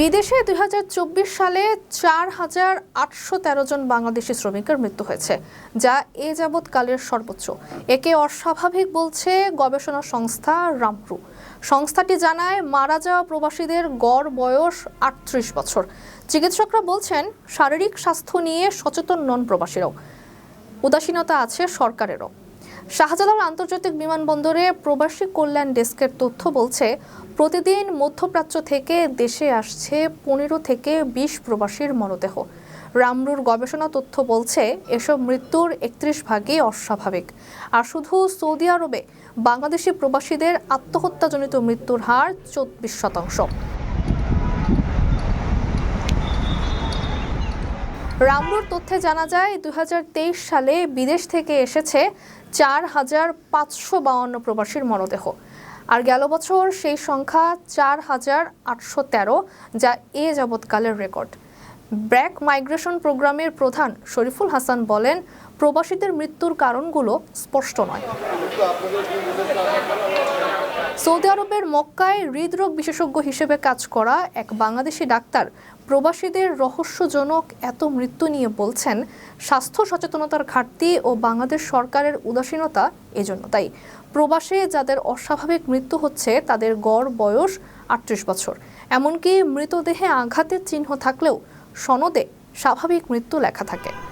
বিদেশে দুই হাজার চব্বিশ সালে চার হাজার আটশো তেরো জন বাংলাদেশি শ্রমিকের মৃত্যু হয়েছে, যা এ যাবৎকালের সর্বোচ্চ। একে অস্বাভাবিক বলছে গবেষণা সংস্থা রামপ্রু। সংস্থাটি জানায়, মারা যাওয়া প্রবাসীদের গড় বয়স আটত্রিশ বছর। চিকিৎসকরা বলছেন, শারীরিক স্বাস্থ্য নিয়ে সচেতন নন প্রবাসীরাও। উদাসীনতা আছে সরকারেরও। শাহজালাল আন্তর্জাতিক বিমানবন্দরে প্রবাসী কল্যাণ ডেস্কের তথ্য বলছে, প্রতিদিন মধ্যপ্রাচ্য থেকে দেশে আসছে পনেরো থেকে বিশ প্রবাসীর মরদেহ। রামরুর গবেষণা তথ্য বলছে, এসব মৃত্যুর একত্রিশ ভাগই অস্বাভাবিক। আর শুধু সৌদি আরবে, বাংলাদেশি প্রবাসীদের আত্মহত্যাজনিত মৃত্যুর হার চব্বিশ শতাংশ। রামরুর তথ্যে জানা যায় দু হাজার তেইশ সালে বিদেশ থেকে এসেছে চার হাজার পাঁচশো বাউন্ন প্রবাসীর মরদেহ। আর গেল বছর সেই সংখ্যা চার হাজার আটশো তেরো, যা এ যাবৎকালের রেকর্ড। ব্র্যাক মাইগ্রেশন প্রোগ্রামের প্রধান শরীফুল হাসান বলেন, প্রবাসীদের মৃত্যুর কারণগুলো স্পষ্ট নয়। সৌদি আরবের মক্কায় হৃদরোগ বিশেষজ্ঞ হিসেবে কাজ করা এক বাংলাদেশি ডাক্তার প্রবাসীদের রহস্যজনক এত মৃত্যু নিয়ে বলছেন, স্বাস্থ্য সচেতনতার ঘাটতি ও বাংলাদেশ সরকারের উদাসীনতা এজন্য। তাই প্রবাসে যাদের অস্বাভাবিক মৃত্যু হচ্ছে, তাদের গড় বয়স আটত্রিশ বছর। এমনকি মৃতদেহে আঘাতের চিহ্ন থাকলেও সনদে স্বাভাবিক মৃত্যু লেখা থাকে।